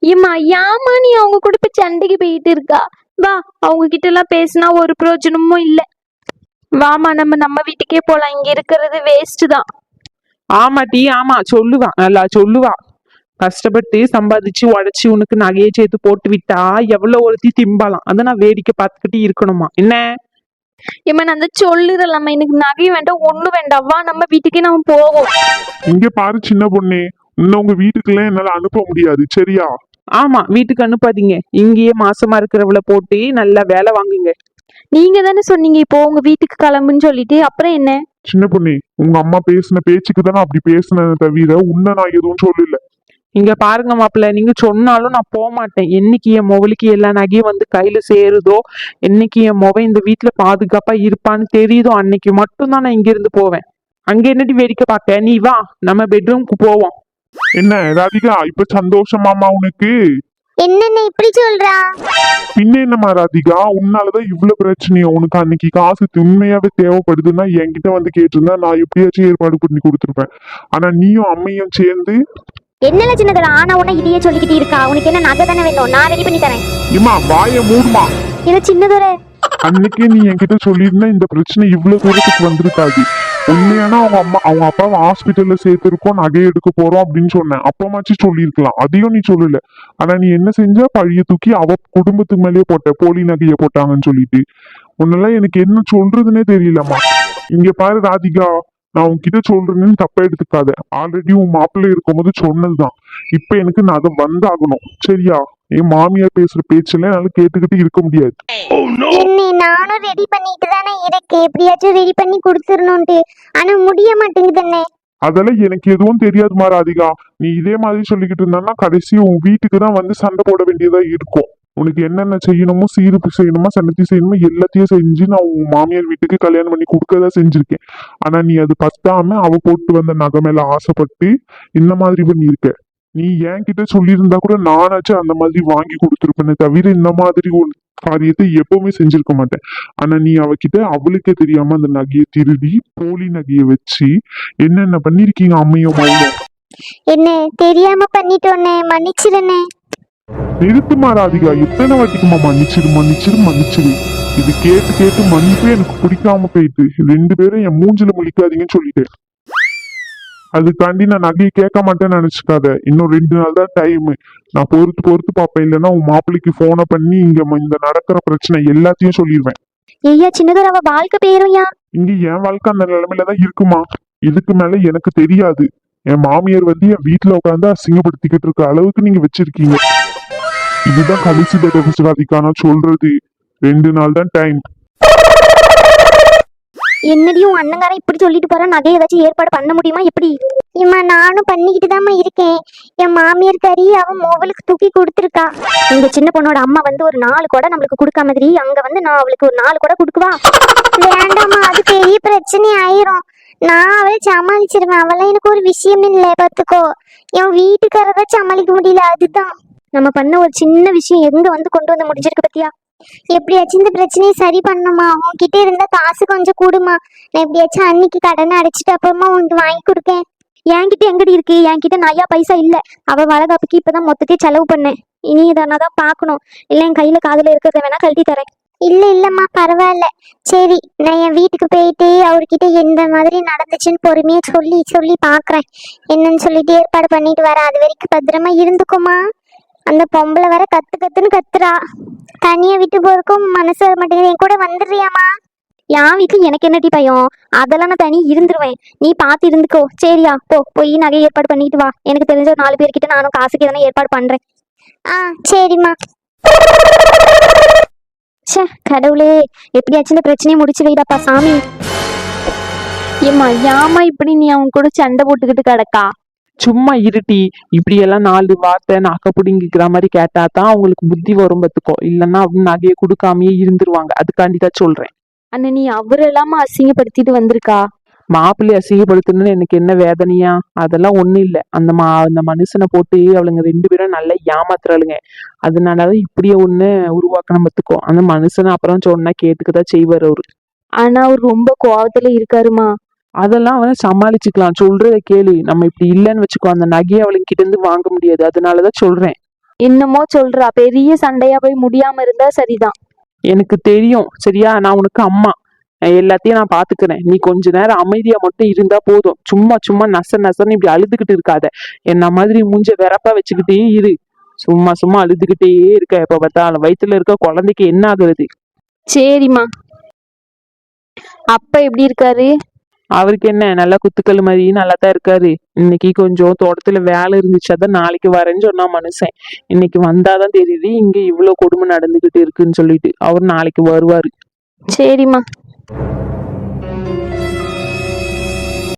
ஏம்மா ஏம்மா நீ அவங்க கூட இப்ப சண்டைக்கு போயிட்டு இருக்கா? வா அவங்க கிட்ட எல்லாம் பேசினா ஒரு பிரயோஜனமும் இல்ல. வாமா நம்ம நம்ம வீட்டுக்கே போலாம். இங்க இருக்கிறது வேஸ்ட் தான். ஆமா டி ஆமா சொல்லுவா. நல்லா சொல்லுவா. கஷ்டப்பட்டு சம்பாதிச்சு உழைச்சி உனக்கு நகையை சேர்த்து போட்டு விட்டா எவ்வளவு ஒருத்தி திம்பாலாம். அதை நான் வேடிக்கை பார்த்துக்கிட்டு இருக்கணுமா? என்ன? நான் அந்த சொல்லுறலாமா எனக்கு நகை வேண்டாம் ஒண்ணு வேண்டாம். வா நம்ம வீட்டுக்கே நம்ம போவோம். இங்க பாரு சின்ன பொண்ணே. இன்னும் உங்க வீட்டுக்குள்ள என்னால அனுப்ப முடியாது சரியா? ஆமா வீட்டுக்கு அனுப்பாதீங்க. இங்கேயே மாசமா இருக்கிறவள போட்டு நல்லா வேலை வாங்குங்க. நீங்க தானே சொன்னீங்க இப்போ உங்க வீட்டுக்கு கிளம்புன்னு சொல்லிட்டு. அப்புறம் என்ன? சின்ன பொண்ணே உங்க அம்மா பேசின பேச்சுக்கு தானே அப்படி பேசினதை தவிர உன்னை நான் எதுவும் சொல்லல. இங்க பாருங்க மாப்பிள்ள நீங்க சொன்னாலும் நான் போக மாட்டேன். என்னைக்கு என் மொபைலுக்கு எல்லா நகையும் வந்து கையில சேருதோ என்னைக்கு என் மொபைல் இந்த வீட்டுல பாதுகாப்பா இருப்பான்னு தெரியுதோ அன்னைக்கு மட்டும்தான் நான் இங்க இருந்து போவேன். அங்க என்னடி வேடிக்கை பார்க்க? நீ வா நம்ம பெட்ரூம்க்கு போவோம். என்ன ராதிகா இப்ப சந்தோஷமாமா உனக்கு? என்னென்ன இப்படி சொல்றா? பின்ன என்னம்மா ராதிகா உன்னாலதான் இவ்வளவு பிரச்சனையா உனக்கு அன்னைக்கு காசு உண்மையாவே தேவைப்படுதுன்னா என்கிட்ட வந்து கேட்டிருந்தா நான் எப்படியாச்சும் ஏற்பாடு பண்ணி கொடுத்துருப்பேன். ஆனா நீயும் அம்மையும் சேர்ந்து என்னல சின்னதுல ஆனா உன்ன இதையே சொல்லிக்கிட்டு இருக்கா? உனக்கு என்ன நகை தானே வேணும்? நான் ரெடி பண்ணி தரேன். இம்மா வாய மூடுமா? இல்ல சின்னதுரை அன்னைக்கே நீ என்கிட்ட சொல்லியிருந்தா இந்த பிரச்சனை இவ்வளவு தூரத்துக்கு வந்திருக்காது. உண்மையானா அவங்க அம்மா அவங்க அப்பாவை ஹாஸ்பிட்டல்ல சேர்த்திருக்கோம் நகை எடுக்க போறோம் அப்படின்னு சொன்னேன். அப்பமாச்சு சொல்லியிருக்கலாம். அதையும் நீ சொல்லல. ஆனா நீ என்ன செஞ்ச? பழைய தூக்கி அவ குடும்பத்துக்கு மேலேயே போட்ட போலி நகையை போட்டாங்கன்னு சொல்லிட்டு. உன்னெல்லாம் எனக்கு என்ன சொல்றதுன்னே தெரியலம்மா. இங்க பாரு ராதிகா நான் உன்கிட்ட சொல்றேன்னு தப்பா எடுத்துக்காத. ஆல்ரெடி உன் மாப்பிள்ளை இருக்கும்போது சொன்னதுதான். இப்ப எனக்கு நகை வந்தாகணும். சரியா? என் மாமியார் பேசுற பேச்செல்லாம் என்னால கேட்டுக்கிட்டு இருக்க முடியாது. நானும் ரெடி பண்ணிட்டு தானே இருக்கேன். எப்படியாச்சும் ரெடி பண்ணி கொடுத்துடணும்ட்டு. ஆனா முடிய மாட்டேங்குது என்ன அதெல்லாம் எனக்கு எதுவும் தெரியாதுமா ராதிகா. நீ இதே மாதிரி சொல்லிக்கிட்டு இருந்தான்னா கடைசி உன் வீட்டுக்கு தான் வந்து சண்டை போட வேண்டியதா இருக்கும். உனக்கு என்னென்ன செய்யணுமோ சீருப்பு செய்யணுமோ சன்னத்தி செய்யணுமோ எல்லாத்தையும் செஞ்சு நான் உன் மாமியார் வீட்டுக்கு கல்யாணம் பண்ணி கொடுக்கறதா செஞ்சிருக்கேன். ஆனா நீ அது பத்தாம அவ போட்டு வந்த நகை மேல ஆசைப்பட்டு இந்த மாதிரி பண்ணியிருக்க. நீ என்கிட்ட சொல்லியிருந்தா கூட நானாச்சும் அந்த மாதிரி வாங்கி கொடுத்துருப்பேனே தவிர இந்த மாதிரி ஒரு காரியத்தை எப்பவுமே செஞ்சிருக்க மாட்டேன். ஆனா நீ அவகிட்ட அவளுக்கே தெரியாம அந்த நகையை திருடி போலி நகையை வச்சு என்னென்ன பண்ணிருக்கீங்க அம்மையும் மௌனம் என்ன தெரியாம பண்ணிட்டோன்னே மன்னிச்சிருண்ணே நிறுத்துமா ராதிகா எத்தனை வாட்டிக்குமா மன்னிச்சிரு மன்னிச்சிரு மன்னிச்சிரு. இது கேட்டு கேட்டு மன்னிப்பே எனக்கு பிடிக்காம போயிட்டு ரெண்டு பேரும் என் மூஞ்சில முழிக்காதீங்கன்னு சொல்லிட்டேன். அதுக்காண்டி நான் நகையை கேட்க மாட்டேன்னு நினைச்சுக்காத. இன்னும் ரெண்டு நாள் தான் டைம் நான் பொறுத்து பொறுத்து பார்ப்பேன். இல்லைன்னா உன் மாப்பிள்ளைக்கு போனை பண்ணி இங்க இந்த நடக்கிற பிரச்சனை எல்லாத்தையும் சொல்லிடுவேன் ஐயா சின்னதுரை அவ வாழ்க்கை பேரும் யா இங்க என் வாழ்க்கை அந்த நிலைமையில தான் இருக்குமா? இதுக்கு மேல எனக்கு தெரியாது. என் மாமியார் வந்து என் வீட்டுல உட்காந்து அசிங்கப்படுத்திக்கிட்டு இருக்க அளவுக்கு நீங்க வச்சிருக்கீங்க. இதுதான் கடைசி தடவை நான் சொல்றது. ரெண்டு நாள் தான் டைம் என்னடி உன் அண்ணங்காரன் இப்படி சொல்லிட்டு போறா? நகை ஏதாச்சும் ஏற்பாடு பண்ண முடியுமா? எப்படி? இம்மா நானும் பண்ணிக்கிட்டு தாம்மா இருக்கேன். என் மாமியார் கறி அவன் மோவலுக்கு தூக்கி கொடுத்துருக்கா. எங்க சின்ன பொண்ணோட அம்மா வந்து ஒரு நாலு கூட நம்மளுக்கு கொடுக்க மாதிரி அங்க வந்து நான் அவளுக்கு ஒரு நாலு கூட கொடுக்குவா? வேண்டாம்மா அது பெரிய பிரச்சனை ஆயிரும். நான் அவளை சமாளிச்சிருவேன். அவளை எனக்கு ஒரு விஷயம் இல்லை பார்த்துக்கோ. என் வீட்டுக்காரரை சமாளிக்க முடியல அதுதான். நம்ம பண்ண ஒரு சின்ன விஷயம் எங்க வந்து கொண்டு வந்து முடிஞ்சிருக்கு பத்தியா? எப்படியாச்சும் இந்த பிரச்சனையை சரி பண்ணுமா உன்கிட்ட இருந்த காசு கொஞ்சம் கூடுமா. நான் எப்படியாச்சும் அன்னைக்கு கடனை அடைச்சிட்டு அப்புறமா உனக்கு வாங்கி கொடுக்கேன். என்கிட்ட எங்கடி இருக்கு? என்கிட்ட நிறையா பைசா இல்ல. அவ வளகாப்புக்கு இப்பதான் மொத்தத்தையும் செலவு பண்ணேன். இனி இதை நான் தான் பார்க்கணும். இல்ல என் கையில காதுல இருக்கிறத வேணா கழட்டி தரேன். இல்ல இல்லம்மா பரவாயில்ல. சரி நான் என் வீட்டுக்கு போயிட்டு அவர்கிட்ட எந்த மாதிரி நடந்துச்சுன்னு பொறுமையா சொல்லி சொல்லி பாக்குறேன் என்னன்னு சொல்லிட்டு ஏற்பாடு பண்ணிட்டு வரேன் அது வரைக்கும் பத்திரமா இருந்துக்குமா அந்த பொம்பளை வேற கத்து கத்துன்னு கத்துறா. தனியா விட்டு போறக்கும் மனசு வர மாட்டேங்குது. என் கூட வந்துடுறியாமா என் வீட்டுல எனக்கு என்னடி பயம்? அதெல்லாம் நான் தனி இருந்துருவேன். நீ பார்த்து இருந்துக்கோ. சரியா? போ. போய் நகை ஏற்பாடு பண்ணிட்டு வா. எனக்கு தெரிஞ்ச ஒரு நாலு பேர்கிட்ட நானும் காசுக்கு எதனா ஏற்பாடு பண்றேன். ஆ சரிம்மா. ச்சே கடவுளே. எப்படியாச்சும் இந்த பிரச்சனையை முடிச்சு வைடாப்பா சாமி. ஏம்மா ஏம்மா இப்படி நீ அவன் கூட சண்டை போட்டுக்கிட்டு கிடக்கா? சும்மா இருட்டி இப்படி எல்லாம் நாலு வார்த்தை நகை பிடிங்கிக்கிற மாதிரி கேட்டா தான் அவங்களுக்கு புத்தி வரும் பத்துக்கோ. இல்லைன்னா அப்படின்னு நகையை கொடுக்காமயே இருந்துருவாங்க. அதுக்காண்டி தான் சொல்றேன். அண்ணன் நீ அவரெல்லாம அசிங்கப்படுத்திட்டு வந்திருக்கா? மாப்பிள்ளை அசிங்கப்படுத்தணும்னு எனக்கு என்ன வேதனையா? அதெல்லாம் ஒண்ணும் இல்ல. அந்த மா அந்த மனுஷனை போட்டு அவளுங்க ரெண்டு பேரும் நல்லா ஏமாத்துறாளுங்க. அதனாலதான் இப்படியே ஒண்ணு உருவாக்கணும் பத்துக்கோ. அந்த மனுஷனை அப்புறம் சொன்னா கேட்டுக்கதான் செய்வார் அவரு. ஆனா அவர் ரொம்ப கோவத்துல இருக்காருமா அதெல்லாம் அவனை சமாளிச்சுக்கலாம். சொல்றத கேளு. நம்ம இப்படி இல்லைன்னு வச்சுக்கோ அந்த நகையை அவளுங்க கிட்ட இருந்து வாங்க முடியாது. அதனாலதான் சொல்றேன். என்னமோ சொல்றா. பெரிய சண்டையா போய் முடியாம இருந்தா சரிதான். எனக்கு தெரியும். சரியா? நான் உனக்கு அம்மா. எல்லாத்தையும் நான் பாத்துக்கிறேன். நீ கொஞ்ச நேரம் அமைதியா மட்டும் இருந்தா போதும். சும்மா சும்மா நச நசன்னு இப்படி அழுதுகிட்டு இருக்காத. என்ன மாதிரி மூஞ்ச வெறப்பா வச்சுக்கிட்டே இரு. சும்மா சும்மா அழுதுகிட்டே இருக்க. எப்ப பார்த்தாலும் வயித்துல இருக்க குழந்தைக்கு என்ன ஆகுறது? சரிம்மா. அப்பா எப்படி இருக்காரு? அவருக்கு என்ன நல்லா குத்துக்கல் மாதிரி நல்லா தான் இருக்காரு. இன்னைக்கு கொஞ்சம் தோட்டத்துல வேலை இருந்துச்சு அதான் நாளைக்கு வரேன்னு சொன்னா மனுஷன். இன்னைக்கு வந்தாதான் தெரியுது இங்க இவ்வளவு கொடுமை நடந்துகிட்டு இருக்குன்னு சொல்லிட்டு அவர் நாளைக்கு வருவாரு. சரிம்மா.